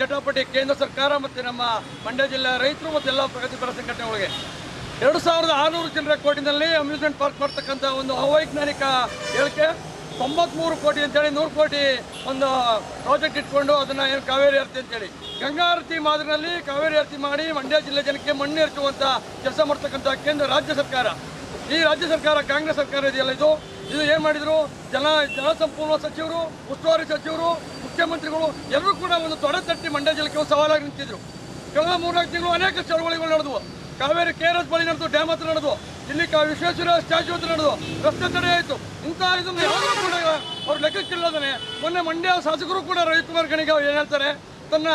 ಜಟಾಪಟಿ ಕೇಂದ್ರ ಸರ್ಕಾರ ಮತ್ತು ನಮ್ಮ ಮಂಡ್ಯ ಜಿಲ್ಲೆಯ ರೈತರು ಮತ್ತು ಎಲ್ಲ ಪ್ರಗತಿಪರ ಸಂಘಟನೆಗಳಿಗೆ ಎರಡು ಸಾವಿರದ ಆರುನೂರು ಜನರ ಕೋಟಿನಲ್ಲಿ ಅಮ್ಯೂಸ್ಮೆಂಟ್ ಪಾರ್ಕ್ ಮಾಡ್ತಕ್ಕಂಥ ಒಂದು ಅವೈಜ್ಞಾನಿಕ ಹೇಳಿಕೆ ತೊಂಬತ್ಮೂರು ಕೋಟಿ ಅಂತೇಳಿ ನೂರು ಕೋಟಿ ಒಂದು ಪ್ರಾಜೆಕ್ಟ್ ಇಟ್ಕೊಂಡು ಅದನ್ನು ಏನು ಕಾವೇರಿ ಆರತಿ ಅಂತೇಳಿ. ಗಂಗಾ ಆರತಿ ಮಾದರಿನಲ್ಲಿ ಕಾವೇರಿ ಆರತಿ ಮಾಡಿ ಮಂಡ್ಯ ಜಿಲ್ಲೆ ಜನಕ್ಕೆ ಮಣ್ಣು ಎರಚುವಂಥ ಕೆಲಸ ಮಾಡ್ತಕ್ಕಂಥ ಕೇಂದ್ರ ರಾಜ್ಯ ಸರ್ಕಾರ. ಈ ರಾಜ್ಯ ಸರ್ಕಾರ, ಕಾಂಗ್ರೆಸ್ ಸರ್ಕಾರ ಇದೆಯಲ್ಲ ಇದು? ಇದು ಏನು ಮಾಡಿದ್ರು? ಜನ ಜಲಸಂಪನ್ಮೂಲ ಸಚಿವರು, ಉಸ್ತುವಾರಿ ಸಚಿವರು, ಮುಖ್ಯಮಂತ್ರಿಗಳು, ಎಲ್ಲರೂ ಕೂಡ ಒಂದು ತೊಡೆ ತಟ್ಟಿ ಮಂಡ್ಯ ಜಿಲ್ಲೆಗೆ ಸವಾಲಾಗಿ ನಿಂತಿದ್ರು. ಕಳೆದ ಮೂರ್ನಾಲ್ಕು ತಿಂಗಳು ಅನೇಕ ಚಳವಳಿಗಳು ನಡೆದವು. ಕಾವೇರಿ ಕೆ ಆರ್ ಎಸ್ ಬಳಿ ನಡೆದು, ಡ್ಯಾಮ್ ಹತ್ರ ನಡೆದು, ಇಲ್ಲಿ ವಿಶ್ವೇಶ್ವರ ಸ್ಟ್ಯಾಚು ಹತ್ರ ನಡೆದು, ರಸ್ತೆ ತಡೆ ಆಯಿತು. ಇಂಥ ಇದನ್ನು ಯಾವುದೂ ಕೂಡ ಅವ್ರು ಲೆಕ್ಕಕ್ಕಿಲ್ಲದನೆ ಮೊನ್ನೆ ಮಂಡ್ಯ ಶಾಸಕರು ಕೂಡ ರವಿಕುಮಾರ್ ಗಣಿಗೆ ಏನು ಹೇಳ್ತಾರೆ? ತನ್ನ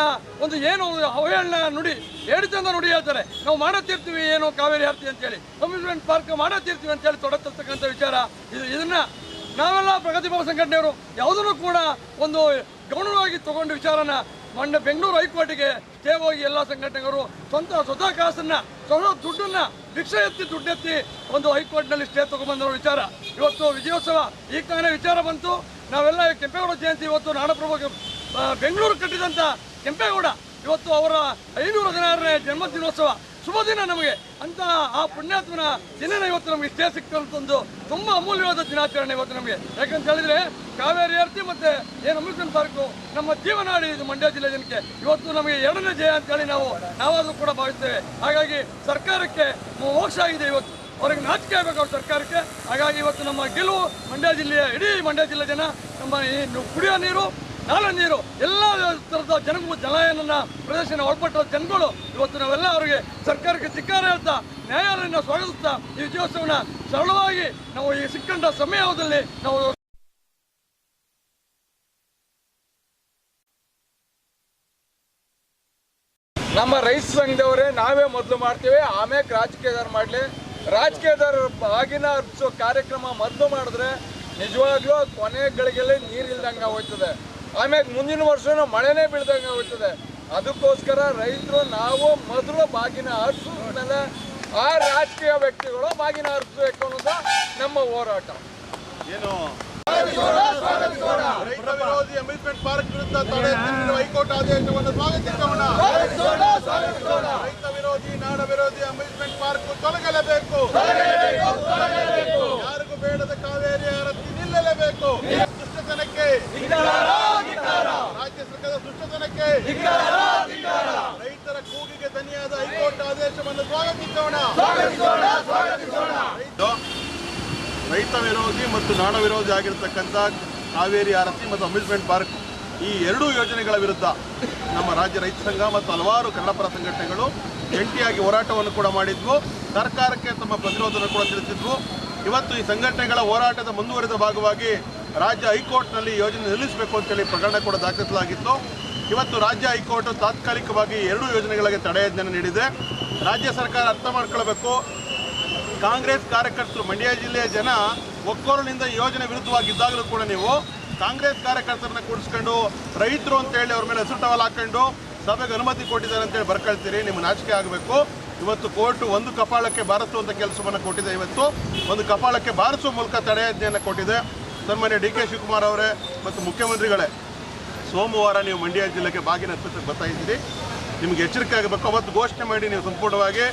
ಒಂದು ಏನು ಅವಹೇಳನ ನುಡಿ ಚಂದ ನುಡಿ ಹೇಳ್ತಾರೆ. ನಾವು ಮಾಡತ್ತಿರ್ತೀವಿ ಏನು ಕಾವೇರಿ ಆರ್ತಿ ಅಂತೇಳಿ. ಅಮ್ಯೂಸ್ಮೆಂಟ್ ಪಾರ್ಕ್ ಮಾಡತ್ತಿರ್ತೀವಿ ಅಂತೇಳಿ ತೊಡತಿರ್ತಕ್ಕಂಥ ವಿಚಾರ. ಇದು ಇದನ್ನ ನಾವೆಲ್ಲ ಪ್ರಗತಿಪರ ಸಂಘಟನೆಯವರು ಯಾವುದನ್ನು ಕೂಡ ಒಂದು ಗೌಣವಾಗಿ ತಗೊಂಡು ವಿಚಾರನ ಮಂಡ್ಯ ಬೆಂಗಳೂರು ಹೈಕೋರ್ಟಿಗೆ ಸ್ಟೇ ಹೋಗಿ ಎಲ್ಲ ಸಂಘಟನೆಗಳು ಸ್ವಂತ ಸ್ವತಃ ಕಾಸನ್ನು, ಸ್ವತಃ ದುಡ್ಡನ್ನು, ಭಿಕ್ಷೆ ಎತ್ತಿ ದುಡ್ಡೆತ್ತಿ ಒಂದು ಹೈಕೋರ್ಟ್ನಲ್ಲಿ ಸ್ಟೇ ತಗೊಂಡ್ಬಂದಿರೋ ವಿಚಾರ. ಇವತ್ತು ವಿಜಯೋತ್ಸವ ಈಗ ತಾನೇ ವಿಚಾರ ಬಂತು. ನಾವೆಲ್ಲ ಕೆಂಪೇಗೌಡ ಜಯಂತಿ ಇವತ್ತು ನಾಡಪ್ರಭು ಬೆಂಗಳೂರು ಕಟ್ಟಿದಂಥ ಕೆಂಪೇಗೌಡ, ಇವತ್ತು ಅವರ ಐನೂರು ಹದಿನಾರನೇ ಜನ್ಮ ದಿನೋತ್ಸವ ಶುಭ ದಿನ ನಮಗೆ. ಅಂತ ಆ ಪುಣ್ಯಾತ್ಮನ ದಿನನ ಇವತ್ತು ನಮಗೆ ಇಷ್ಟೇ ಸಿಕ್ಕಂತಂದು ತುಂಬಾ ಅಮೂಲ್ಯವಾದ ದಿನಾಚರಣೆ ಇವತ್ತು ನಮಗೆ. ಯಾಕಂತ ಹೇಳಿದ್ರೆ ಕಾವೇರಿ ಅರ್ತಿ ಮತ್ತೆ ಏನು ಅಮೃತ ಪಾರ್ಕು ನಮ್ಮ ಜೀವನಾಡಿ ಇದು ಮಂಡ್ಯ ಜಿಲ್ಲೆ ಜನಕ್ಕೆ ಇವತ್ತು ನಮಗೆ ಎರಡನೇ ಜಯ ಅಂತೇಳಿ ನಾವು ನಾವಾದರೂ ಕೂಡ ಭಾವಿಸ್ತೇವೆ. ಹಾಗಾಗಿ ಸರ್ಕಾರಕ್ಕೆ ಮೋಕ್ಷ ಆಗಿದೆ ಇವತ್ತು. ಅವ್ರಿಗೆ ನಾಚಿಕೆ ಆಗಬೇಕು ಅವ್ರ ಸರ್ಕಾರಕ್ಕೆ. ಹಾಗಾಗಿ ಇವತ್ತು ನಮ್ಮ ಗೆಲುವು ಮಂಡ್ಯ ಜಿಲ್ಲೆಯ, ಇಡೀ ಮಂಡ್ಯ ಜಿಲ್ಲೆ ಜನ ನಮ್ಮ ಈ ಕುಡಿಯೋ ನೀರು ನಾಳೆ ನೀರು ಎಲ್ಲ ಥರದ ಜನಗಳು ಜಲಾಯನ ಪ್ರದೇಶನ ಒಳಪಟ್ಟ ಜನಗಳು ಇವತ್ತು ನಾವೆಲ್ಲ ಅವರಿಗೆ ಸರ್ಕಾರಕ್ಕೆ ಧಿಕ್ಕಾರ ಹೇಳ್ತಾ, ನ್ಯಾಯಾಲಯನ ಸ್ವಾಗತಿಸ್ತಾ ಈ ವಿಜಯೋತ್ಸವನ ಸರಳವಾಗಿ ನಾವು ಈ ಸಿಕ್ಕಂಡ ಸಮಯದಲ್ಲಿ ನಾವು ನಮ್ಮ ರೈತ ಸಂಘದವರೇ ನಾವೇ ಮೊದಲು ಮಾಡ್ತೀವಿ, ಆಮೇಲೆ ರಾಜಕೀಯದವ್ರು ಮಾಡಲಿ. ರಾಜಕೀಯದವ್ರು ಆಗಿನ ಕಾರ್ಯಕ್ರಮ ಮೊದಲು ಮಾಡಿದ್ರೆ ನಿಜವಾಗ್ಲೂ ಕೊನೆ ಗಳಿಗೆಲ್ಲ ನೀರಿಲ್ದಂಗೆ ಹೋಗ್ತದೆ ಆಮೇಲೆ ಮುಂದಿನ ವರ್ಷನೂ ಮಳೆನೇ ಬೀಳ್ದಂಗೆ ಆಗುತ್ತದೆ ಅದಕ್ಕೋಸ್ಕರ ರೈತರು ನಾವು ಮೊದಲು ಬಾಗಿನ ಮೇಲೆ ಆ ರಾಜಕೀಯ ವ್ಯಕ್ತಿಗಳು ಬಾಗಿನ ಹರಿಸಬೇಕು ಅನ್ನೋದು ನಮ್ಮ ಹೋರಾಟ. ಏನು? ರೈತ ವಿರೋಧಿ ಅಮ್ಯೂಸ್ಮೆಂಟ್ ಪಾರ್ಕ್ ವಿರುದ್ಧ ತಡೆ ಹೈಕೋರ್ಟ್ ಆದೇಶವನ್ನು ಸ್ವಾಗತಿಸೋಣ. ರೈತ ವಿರೋಧಿ ನಾಡ ವಿರೋಧಿ ಅಮ್ಯೂಸ್ಮೆಂಟ್ ಪಾರ್ಕ್ ತೊಲಗಲೇಬೇಕು. ಯಾರಿಗೂ ಬೇಡದ ಕಾವೇರಿ ಆರತಿ ನಿಲ್ಲಲೇಬೇಕು. ದುಷ್ಟತನಕ್ಕೆ ರಾಜ್ಯ ಸರ್ಕಾರದ ದುಷ್ಟತನಕ್ಕೆ ರೈತರ ಕೂಗಿಗೆ ದನಿಯಾದ ಹೈಕೋರ್ಟ್ ಆದೇಶವನ್ನು ಸ್ವಾಗತಿಸೋಣ ರೈತ- ವಿರೋಧಿ ಮತ್ತು ನಾಡ ವಿರೋಧಿ ಆಗಿರತಕ್ಕಂಥ ಕಾವೇರಿ ಆರತಿ ಮತ್ತು ಅಮ್ಯೂಸ್ಮೆಂಟ್ ಪಾರ್ಕ್ ಈ ಎರಡೂ ಯೋಜನೆಗಳ ವಿರುದ್ಧ ನಮ್ಮ ರಾಜ್ಯ ರೈತ ಸಂಘ ಮತ್ತು ಹಲವಾರು ಕನ್ನಡಪರ ಸಂಘಟನೆಗಳು ಜಂಟಿಯಾಗಿ ಹೋರಾಟವನ್ನು ಕೂಡ ಮಾಡಿದ್ವು. ಸರ್ಕಾರಕ್ಕೆ ತಮ್ಮ ಪ್ರತಿರೋಧನ ಕೂಡ ತಿಳಿಸಿದ್ವು. ಇವತ್ತು ಈ ಸಂಘಟನೆಗಳ ಹೋರಾಟದ ಮುಂದುವರಿದ ಭಾಗವಾಗಿ ರಾಜ್ಯ ಹೈಕೋರ್ಟ್ನಲ್ಲಿ ಯೋಜನೆ ನಿಲ್ಲಿಸಬೇಕು ಅಂತೇಳಿ ಪ್ರಕರಣ ಕೂಡ ದಾಖಲಿಸಲಾಗಿತ್ತು. ಇವತ್ತು ರಾಜ್ಯ ಹೈಕೋರ್ಟ್ ತಾತ್ಕಾಲಿಕವಾಗಿ ಎರಡೂ ಯೋಜನೆಗಳಿಗೆ ತಡೆಯಾಜ್ಞೆಯನ್ನು ನೀಡಿದೆ. ರಾಜ್ಯ ಸರ್ಕಾರ ಅರ್ಥ ಮಾಡ್ಕೊಳ್ಬೇಕು. ಕಾಂಗ್ರೆಸ್ ಕಾರ್ಯಕರ್ತರು, ಮಂಡ್ಯ ಜಿಲ್ಲೆಯ ಜನ ಒಕ್ಕೋರಿನಿಂದ ಯೋಜನೆ ವಿರುದ್ಧವಾಗಿದ್ದಾಗಲೂ ಕೂಡ ನೀವು ಕಾಂಗ್ರೆಸ್ ಕಾರ್ಯಕರ್ತರನ್ನ ಕೂಡಿಸ್ಕೊಂಡು ರೈತರು ಅಂತೇಳಿ ಅವ್ರ ಮೇಲೆ ಹೆಸರು ಹಾಕ್ಕೊಂಡು ಹಾಕೊಂಡು ಸಭೆಗೆ ಅನುಮತಿ ಕೊಟ್ಟಿದ್ದಾರೆ ಅಂತೇಳಿ ಬರ್ಕೊಳ್ತೀರಿ, ನಿಮ್ಮ ನಾಚಿಕೆ ಆಗಬೇಕು. ಇವತ್ತು ಕೋರ್ಟ್ ಒಂದು ಕಪಾಳಕ್ಕೆ ಬಾರಿಸುವಂಥ ಕೆಲಸವನ್ನು ಕೊಟ್ಟಿದೆ ಇವತ್ತು. ಒಂದು ಕಪಾಳಕ್ಕೆ ಬಾರಿಸುವ ಮೂಲಕ ತಡೆಯಾಜ್ಞೆಯನ್ನು ಕೊಟ್ಟಿದೆ. ಸನ್ಮಾನ್ಯ ಡಿ ಕೆ ಶಿವಕುಮಾರ್ ಅವರೇ ಮತ್ತು ಮುಖ್ಯಮಂತ್ರಿಗಳೇ, ಸೋಮವಾರ ನೀವು ಮಂಡ್ಯ ಜಿಲ್ಲೆಗೆ ಬಾಗಿನ ಅರ್ಪಿಸಕ್ಕೆ ಬರ್ತಾ ಇದ್ದೀರಿ. ನಿಮ್ಗೆ ಎಚ್ಚರಿಕೆ ಆಗಬೇಕು. ಅವತ್ತು ಘೋಷಣೆ ಮಾಡಿ ನೀವು ಸಂಪೂರ್ಣವಾಗಿ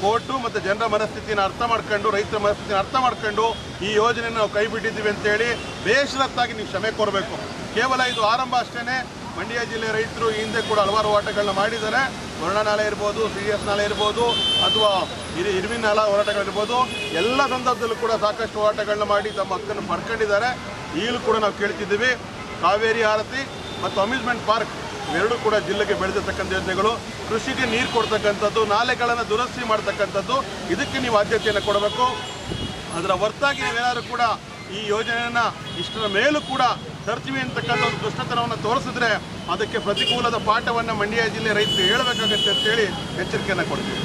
ಕೋರ್ಟು ಮತ್ತು ಜನರ ಮನಸ್ಥಿತಿನ ಅರ್ಥ ಮಾಡ್ಕೊಂಡು, ರೈತರ ಮನಸ್ಥಿತಿನ ಅರ್ಥ ಮಾಡ್ಕೊಂಡು ಈ ಯೋಜನೆಯನ್ನು ನಾವು ಕೈ ಬಿಟ್ಟಿದ್ದೀವಿ ಅಂತೇಳಿ ಬೇಷರತ್ತಾಗಿ ನೀವು ಕ್ಷಮೆ ಕೋರಬೇಕು. ಕೇವಲ ಇದು ಆರಂಭ ಅಷ್ಟೇ ಮಂಡ್ಯ ಜಿಲ್ಲೆ ರೈತರು ಹಿಂದೆ ಕೂಡ ಹಲವಾರು ಹೋರಾಟಗಳನ್ನ ಮಾಡಿದ್ದಾರೆ. ವರ್ಣನಾಲೆ ಇರ್ಬೋದು, ಸಿ ಎಸ್ ನಾಳೆ ಇರ್ಬೋದು, ಅಥವಾ ಇರಿ ಇರ್ವಿನ್ ನಾಲ ಹೋರಾಟಗಳಿರ್ಬೋದು. ಎಲ್ಲ ಸಂದರ್ಭದಲ್ಲೂ ಕೂಡ ಸಾಕಷ್ಟು ಹೋರಾಟಗಳನ್ನ ಮಾಡಿ ತಮ್ಮ ಹಕ್ಕನ್ನು ಪಡ್ಕೊಂಡಿದ್ದಾರೆ. ಈಗಲೂ ಕೂಡ ನಾವು ಕೇಳ್ತಿದ್ದೀವಿ. ಕಾವೇರಿ ಆರತಿ ಮತ್ತು ಅಮ್ಯೂಸ್ಮೆಂಟ್ ಪಾರ್ಕ್ ಇವೆರಡೂ ಕೂಡ ಜಿಲ್ಲೆಗೆ ಬೆಳೆದಿರ್ತಕ್ಕಂಥ ಯೋಜನೆಗಳು. ಕೃಷಿಗೆ ನೀರು ಕೊಡ್ತಕ್ಕಂಥದ್ದು, ನಾಲೆಗಳನ್ನು ದುರಸ್ತಿ ಮಾಡ್ತಕ್ಕಂಥದ್ದು, ಇದಕ್ಕೆ ನೀವು ಆದ್ಯತೆಯನ್ನು ಕೊಡಬೇಕು. ಅದರ ಹೊರತಾಗಿ ನೀವೇನಾದರೂ ಕೂಡ ಈ ಯೋಜನೆಯನ್ನು ಇಷ್ಟರ ಮೇಲೂ ಕೂಡ ತರ್ತೀವಿ ಅಂತಕ್ಕಂಥ ಒಂದು ದುಷ್ಟತನವನ್ನು ತೋರಿಸಿದ್ರೆ ಅದಕ್ಕೆ ಪ್ರತಿಕೂಲದ ಪಾಠವನ್ನು ಮಂಡ್ಯ ಜಿಲ್ಲೆ ರೈತರು ಹೇಳಬೇಕಾಗತ್ತೆ ಅಂತೇಳಿ ಎಚ್ಚರಿಕೆಯನ್ನು ಕೊಡ್ತೀವಿ.